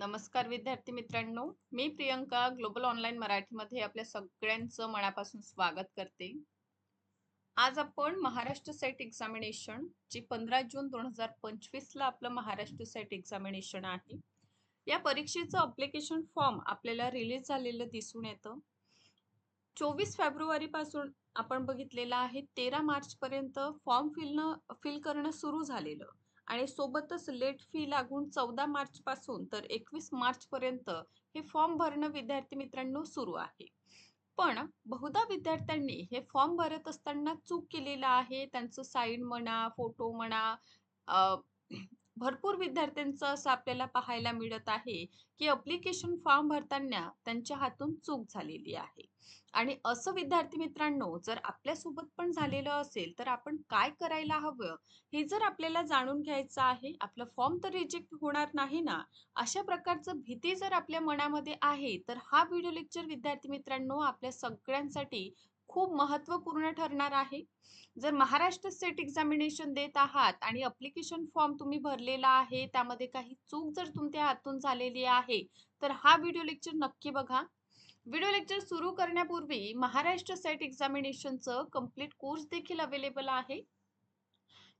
नमस्कार विद्यार्थी मित्रांनो. मी प्रियंका ग्लोबल ऑनलाईन मराठीमध्ये आपल्या सगळ्यांचं मनापासून स्वागत करते. आज आपण महाराष्ट्र सेट एक्झामिनेशन जे पंधरा जून दोन हजार पंचवीस ला आपलं महाराष्ट्र सेट एक्झामिनेशन आहे. या परीक्षेचं अप्लिकेशन फॉर्म आपल्याला रिलीज झालेलं दिसून येतं. चोवीस फेब्रुवारी पासून आपण बघितलेलं आहे तेरा मार्च पर्यंत फॉर्म फिल फिल करणं सुरू झालेलं. आणि सोबतच लेट फी लागून चौदा मार्च पासून तर एकवीस मार्च पर्यंत हे फॉर्म भरणं विद्यार्थी मित्रांनो सुरू आहे. पण बहुधा विद्यार्थ्यांनी हे फॉर्म भरत असताना चूक केलेला आहे. त्यांचं साईन म्हणा फोटो म्हणा भरपूर विद्यार्थ्यांचं असं आपल्याला पाहायला मिळत आहे की अप्लिकेशन फॉर्म भरताना त्यांच्या हातून चूक झालेली आहे. आणि असं विद्यार्थी मित्रांनो जर आपल्यासोबत पण झालेलं असेल तर आपण काय करायला हवं? हे जर आपल्याला जाणून घ्यायचं आहे आपलं फॉर्म तर रिजेक्ट होणार नाही ना? अशा प्रकारचं भीती जर आपल्या मनामध्ये आहे तर हा व्हिडिओ लेक्चर विद्यार्थी मित्रांनो आपल्या सगळ्यांसाठी खूप महत्त्वपूर्ण ठरणार आहे. जर महाराष्ट्र सेट एक्झामिनेशन देत आहात आणि अप्लिकेशन फॉर्म तुम्ही भरलेला आहे त्यामध्ये काही चूक जर तुमच्या हातून झालेली आहे तर हा व्हिडिओ लेक्चर नक्की बघा. व्हिडिओ लेक्चर सुरू करण्यापूर्वी महाराष्ट्र सेट एक्झामिनेशनचं कंप्लीट कोर्स देखील अवेलेबल आहे.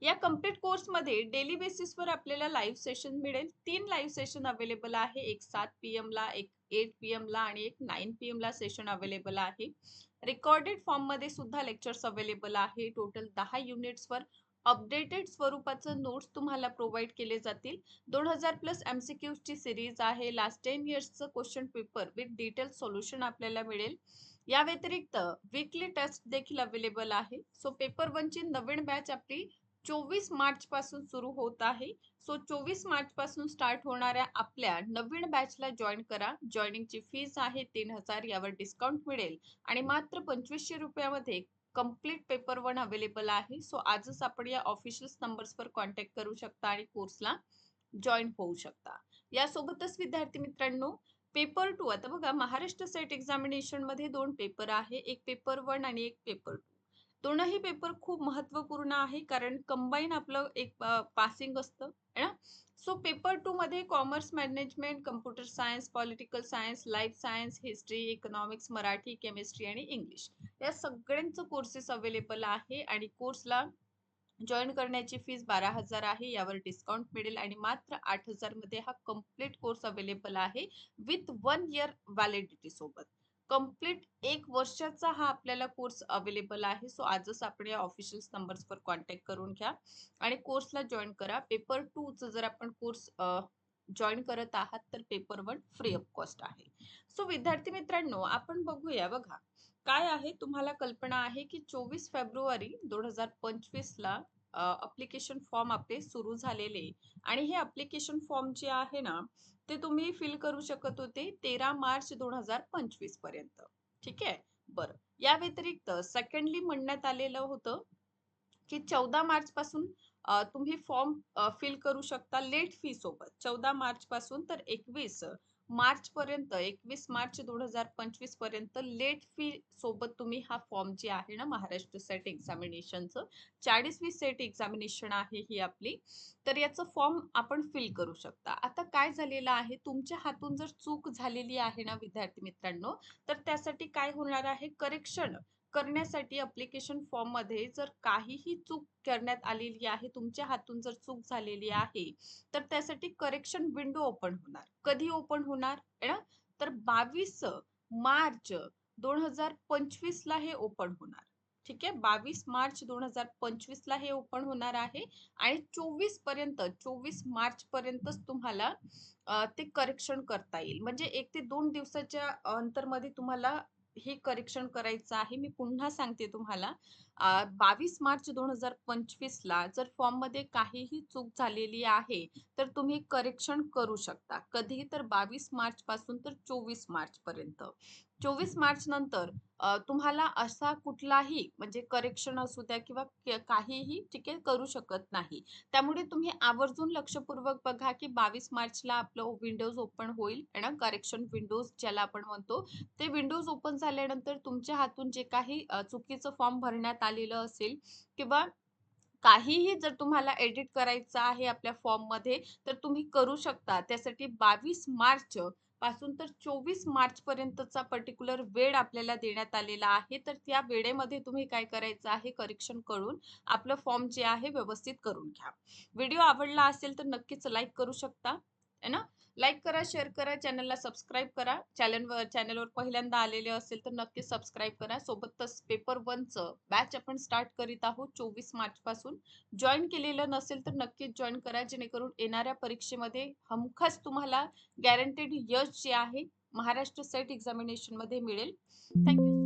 या कंप्लीट कोर्समध्ये डेली बेसिसवर आपल्याला लाईव्ह सेशन मिळेल. तीन लाईव्ह सेशन अवेलेबल आहे. एक सात पी ला एक एट पी ला आणि एक नाईन पी ला सेशन अवेलेबल आहे. रेकॉर्डेड फॉर्ममध्ये सुद्धा लेक्चर्स अवेलेबल आहे. टोटल दहा युनिट्सवर अपडेटेड स्वरूपाचं नोट्स तुम्हाला प्रोव्हाइड केले जातील. दोन हजार प्लस एम सी ची सिरीज आहे. Last ten इयर्सचं question paper with detail solution आपल्याला मिळेल. या व्यतिरिक्त वीकली टेस्ट देखील अवेलेबल आहे. सो पेपर वनची नवीन बॅच आपली चोवीस मार्च पासून सुरू होत आहे. सो चोवीस मार्च पासून स्टार्ट होणाऱ्या आपल्या नवीन बॅचला जॉईन करा. जॉईनिंगची फीस आहे तीन हजार यावर डिस्काउंट मिळेल. आणि मात्र पंचवीसशे रुपयामध्ये कंप्लीट पेपर वन अवेलेबल आहे. सो आजच आपण या ऑफिशियल नंबर्सवर कॉन्टॅक्ट करू शकता आणि कोर्सला जॉईन होऊ शकता. यासोबतच विद्यार्थी मित्रांनो पेपर टू आता बघा महाराष्ट्र सेट एक्झामिनेशनमध्ये दोन पेपर आहे. एक पेपर वन आणि एक पेपर टू दोनही पेपर खूप महत्त्वपूर्ण आहे कारण कंबाईन आपलं एक पासिंग असतं ना? सो पेपर टू मध्ये commerce management computer science political science life science history economics Marathi chemistry आणि इंग्लिश या सगळ्यांचं कोर्सेस अवेलेबल आहे आणि कोर्सला जॉईन करण्याची फीस बारा हजार आहे यावर डिस्काउंट मिळेल आणि मात्र आठ हजारमध्ये हा कंप्लीट कोर्स अवेलेबल आहे विथ वन इयर व्हॅलिडिटी सोबत. कंप्लीट एक वर्षाचा हा आपल्याला कोर्स अवेलेबल आहे. सो आजच आपण या ऑफिशियल नंबर्सवर कॉन्टॅक्ट करून घ्या आणि कोर्सला जॉईन करा. पेपर टूचं जर आपण कोर्स जॉईन करत आहात तर paper one free of cost आहे. सो विद्यार्थी मित्रांनो आपण बघूया बघा. काय आहे? तुम्हाला कल्पना आहे की चोवीस फेब्रुवारी दोन हजार पंचवीस ला अप्लिकेशन फॉर्म आपले सुरू झालेले. आणि हे अप्लिकेशन फॉर्म जे आहे ना ते तुम्ही फिल करू शकत होते तेरा मार्च दोन हजार पंचवीसपर्यंत. ठीक आहे? बरं. या व्यतिरिक्त सेकंडली म्हणण्यात आलेलं होतं की चौदा मार्च पासून तुम्ही फॉर्म फिल करू शकता लेट फी सोबत. चौदा मार्च पासून तर एकवीस मार्च पर्यंत एकवीस मार्च दोन हजार पंचवीसपर्यंत लेट फी सोबत तुम्ही हा फॉर्म जे आहे ना महाराष्ट्र सेट एक्झामिनेशनचं चाळीसवी सेट एक्झामिनेशन आहे ही आपली तर याचं फॉर्म आपण फिल करू शकता. आता काय झालेलं आहे तुमच्या हातून जर चूक झालेली आहे ना विद्यार्थी मित्रांनो तर त्यासाठी काय होणार आहे करेक्शन. करण्यासाठी अप्लिकेशन फॉर्ममध्ये जर काहीही चूक करण्यात आलेली आहे तुमच्या हातून जर चूक झालेली आहे तर त्यासाठी करेक्शन विंडो ओपन होणार. कधी ओपन होणार? ना तर बावीस मार्च दोन हजार पंचवीस ला हे ओपन होणार. ठीक आहे? बावीस मार्च दोन हजार पंचवीस ला हे ओपन होणार आहे आणि चोवीसपर्यंत चोवीस मार्च पर्यंतच तुम्हाला ते करेक्शन करता येईल. म्हणजे एक ते दोन दिवसाच्या अंतरमध्ये तुम्हाला हे करेक्शन करायचं आहे मी पुन्हा सांगते तुम्हाला. बावीस मार्च दोन हजार पंचवीसला जर फॉर्ममध्ये काहीही चूक झालेली आहे तर तुम्ही करेक्शन करू शकता. कधी तर बावीस मार्च पासून तर चोवीस मार्चपर्यंत. चोवीस मार्च नंतर तुम्हाला असा कुठलाही म्हणजे करेक्शन असू द्या किंवा काहीही ठीक आहे करू शकत नाही त्यामुळे तुम्ही आवर्जून लक्षपूर्वक बघा की बावीस मार्चला आपलं विंडोज ओपन होईल ना करेक्शन विंडोज ज्याला आपण म्हणतो ते विंडोज ओपन झाल्यानंतर तुमच्या हातून जे काही चुकीचं फॉर्म भरण्यात आलेलं असेल किंवा काहीही जर तुम्हाला एडिट करायचं आहे आपल्या फॉर्ममध्ये तर तुम्ही करू शकता. त्यासाठी 22 मार्च पासून तर 24 मार्च पर्यंतचा पर्टिक्युलर वेळ आपल्याला देण्यात आलेला आहे. तर त्या वेळेमध्ये तुम्ही काय करायचं आहे करेक्शन करून आपलं फॉर्म जे आहे व्यवस्थित करून घ्या. व्हिडिओ आवडला असेल तर नक्कीच लाईक करू शकता. है ना? लाईक करा, शेअर करा, चॅनलला सबस्क्राईब करा. चॅनलवर चॅनलवर पहिल्यांदा आलेले असेल तर नक्कीच सबस्क्राईब करा. सोबतच पेपर वनचं बॅच आपण स्टार्ट करीत आहोत 24 मार्चपासून. जॉइन केलेलं नसेल तर नक्कीच जॉईन करा. जेणेकरून येणाऱ्या परीक्षेमध्ये हमखास तुम्हाला गॅरंटेड यश जे आहे महाराष्ट्र सेट एक्झामिनेशनमध्ये मिळेल. थँक्यू